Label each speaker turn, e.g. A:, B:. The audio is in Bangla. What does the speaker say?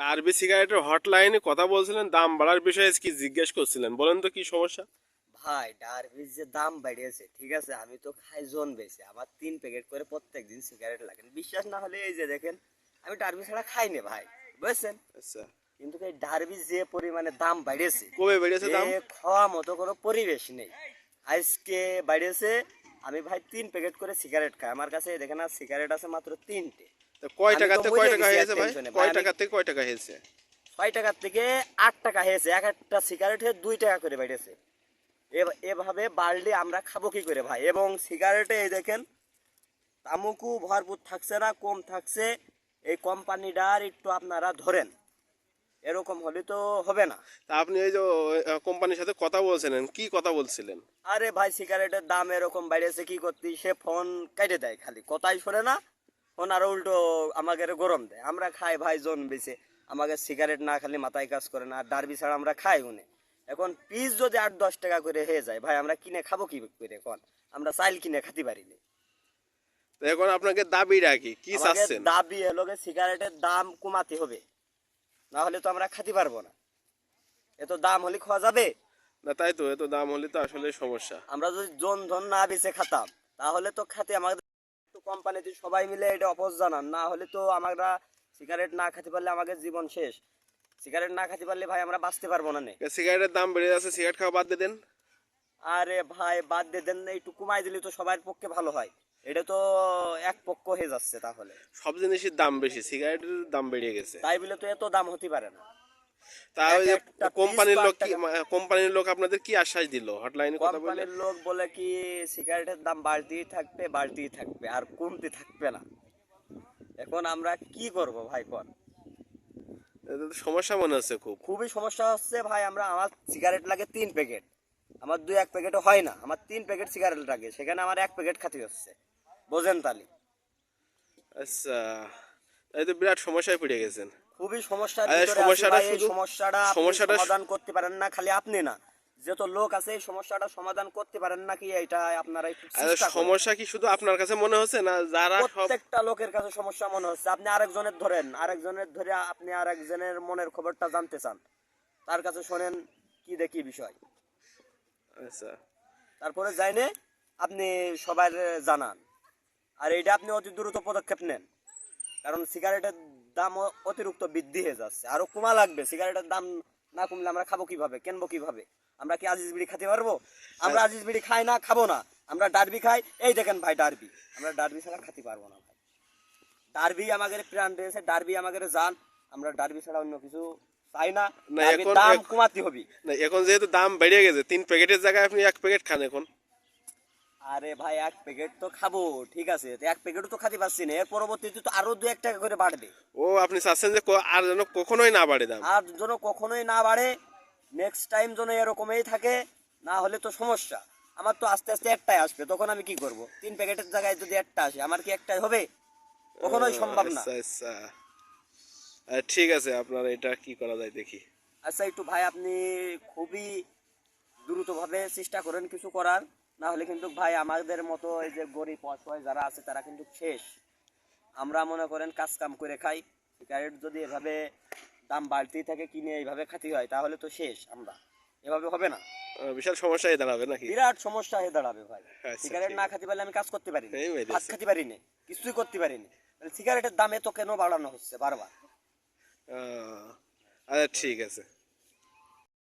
A: আরবি সিগারেটের হটলাইনে কথা বলছিলেন দাম বাড়ার বিষয়ে কি জিজ্ঞেস করছিলেন। বলেন তো কি সমস্যা?
B: ভাই ডারবির যে দাম বেড়েছে ঠিক আছে? আমি তো খাই জোন বেশি আমার তিন প্যাকেট করে প্রত্যেক দিন সিগারেট লাগেন বিশ্বাস না হলে এই যে দেখেন আমি ডারবি ছাড়া খাই না ভাই বুঝছেন?
A: আচ্ছা।
B: কিন্তু এই ডারবি যে পরিমাণে দাম বেড়েছে
A: কবে বেড়েছে দাম?
B: খাওয়া মতো কোনো পরিবেশ নেই। আজকে বেড়েছে আমি ভাই তিন প্যাকেট করে সিগারেট খাই। আমার কাছে দেখেন আর সিগারেট আছে মাত্র তিনটে।
A: তো কয় টাকাতে কয় টাকা হয়েছে ভাই? কয়
B: ভাই,
A: টাকা থেকে কয় টাকা হয়েছে?
B: ছয় টাকার থেকে আট টাকা হয়েছে এক একটা সিগারেটে দুই টাকা করে বেড়েছে। এভাবে বাড়লে আমরা খাব কি করে ভাই? এবং সিগারেটে এই দেখেন তামুকু ভরপুর থাকছে না কম থাকছে। এই কোম্পানিটার একটু আপনারা ধরেন এরকম হলে তো হবে না।
A: তা আপনি এই যে কোম্পানির সাথে কথা বলছিলেন কি কথা বলছিলেন?
B: আরে ভাই সিগারেটের দাম এরকম বাইরেছে কি করতে? সে ফোন কেটে দেয় খালি কথাই শোনে না। ফোন উল্টো আমাকে গরম দেয়। আমরা খাই ভাই জন বেছে আমাকে সিগারেট না খালি মাথায় কাজ করে না আর ডারবি ছাড়া আমরা খাই উনি। এখন পিস যদি আট দশ টাকা করে হয়ে যায় ভাই আমরা কিনে খাব কি করে এখন? আমরা চাইল কিনে খাতে
A: পারিনি এখন আপনাকে দাবি রাখি কি চাচ্ছেন?
B: দাবি হলো সিগারেটের দাম কমাতে হবে। না হলে তো আমরা খাতে পারব না। এত দাম হলে খাওয়া যাবে?
A: না তাই তো এত দাম হলে তো আসলে সমস্যা।
B: আমরা যদি জন ধন না বেঁচে খাতাম তাহলে তো খাতে আমাদের কোম্পানিতে সবাই মিলে এটা অপোজ জানান। না হলে তো আমরা সিগারেট না খেতে পারলে আমাদের জীবন শেষ। সিগারেট না খেতে পারলে ভাই আমরা বাঁচতে পারব না নে।
A: সিগারেটের দাম বেড়ে যাচ্ছে সিগারেট খাওয়া বাদ দিয়ে দেন।
B: আরে ভাই বাদ দিয়ে দেন না, একটু কমাই দিলে তো সবার পক্ষে ভালো হয়। এটা তো এক পক্ষ হয়ে যাচ্ছে তাহলে।
A: সব জিনিসের দাম বেশি সিগারেটের দাম বেড়ে গেছে।
B: তাই বলে তো এত দাম হতে পারে না।
A: তা ওই যে কোম্পানির লোক কি কোম্পানির লোক আপনাদের কি আশ্বাস দিল? হটলাইনে কথা বলে
B: কোম্পানির লোক বলে কি সিগারেটের দাম বাড়তেই থাকবে বাড়তেই থাকবে আর কমতে থাকবে না। এখন আমরা কি করব ভাই কর?
A: সমস্যা মনে হচ্ছে খুব।
B: খুবই সমস্যা হচ্ছে ভাই আমরা আমার সিগারেট লাগে তিন প্যাকেট। আমার দুই এক প্যাকেটও হয় না আমার তিন প্যাকেট সিগারেট লাগে সেখানে আমার এক প্যাকেট খাতে হচ্ছে। বোঝেন তালি
A: আচ্ছা এই তো বিরাট সমস্যায় পড়ে গেছেন।
B: খুবই সমস্যার
A: সমস্যাটা
B: সমস্যাটা
A: সমস্যাটা
B: সমাধান করতে পারেন না খালি আপনি না। যত লোক আছে এই সমস্যাটা সমাধান করতে পারেন না কি এটা আপনারা
A: সমস্যা কি শুধু আপনার কাছে মনে হচ্ছে না? যারা
B: প্রত্যেকটা লোকের কাছে সমস্যা মনে হচ্ছে। আপনি আরেকজনের ধরেন আরেকজনের ধরে আপনি আরেকজনের মনের খবরটা জানতে চান। তার কাছে শোনেন কি দেখি বিষয়।
A: আচ্ছা।
B: তারপরে যাইনে আপনি সবার জানান। আর এটা আপনি অতি দ্রুত পদক্ষেপ নেন। কারণ সিগারেটের দাম অতিরিক্ত বৃদ্ধি হয়ে যাচ্ছে। আরও কমা লাগবে সিগারেটের দাম না কমলে আমরা খাব কীভাবে কিনবো কীভাবে? আমরা কি আজিজ বিড়ি খেতে পারব? আমরা আজিজ বিড়ি খাই না খাব না। আমরা ডারবি খাই এই দেখেন ভাই ডারবি। আমরা ডারবি ছাড়া খেতে পারব না ভাই। ডারবি আমাদের প্রাণ রয়েছে ডারবি আমাদের জান। আমরা ডারবি ছাড়া অন্য কিছু চাই না। দাম কমাতে হবে।
A: না এখন যেহেতু দাম বেড়ে গেছে তিন প্যাকেটের জায়গায় আপনি এক প্যাকেট খান এখন।
B: আরে ভাই এক প্যাকেট তো খাব ঠিক আছে? এক প্যাকেটও তো খাতে পারছি না এর পরবর্তীতে তো আরও দু এক টাকা করে বাড়বে।
A: ও আপনি চাচ্ছেন যে আর যেন কখনোই না বাড়ে দাম।
B: আর যেন কখনোই না বাড়ে নেক্সট টাইম যেন এরকমই থাকে না হলে তো সমস্যা। আমার তো আস্তে আস্তে একটাই আসবে তখন আমি কি করব? তিন প্যাকেটের জায়গায় যদি একটা আসে আমার কি একটাই হবে? কখনোই সম্ভব না।
A: আচ্ছা আচ্ছা। ঠিক আছে আপনার এটা কি করা যায় দেখি।
B: আচ্ছা একটু ভাই আপনি খুবই দ্রুতভাবে চেষ্টা করেন কিছু করার। না হলে কিন্তু ভাই আমাদের মতো এই যে গরিব অসহায় যারা আছে তারা কিন্তু শেষ। আমরা মনে করেন কাজ কাম করে খাই সিগারেট যদি এভাবে দাম বাড়তেই থাকে কিনে এইভাবে খাতি হয় তাহলে তো শেষ আমরা। এভাবে হবে না।
A: বিশাল সমস্যায় দাঁড়াবে নাকি?
B: বিরাট সমস্যা হয়ে দাঁড়াবে ভাই।
A: আচ্ছা,
B: সিগারেট না খেতে পারলে আমি কাজ করতে পারি না ভাত খেতে পারি না কিছুই করতে পারি না সিগারেটের দাম এত কেন বাড়ানো হচ্ছে বারবার?
A: আচ্ছা ঠিক আছে।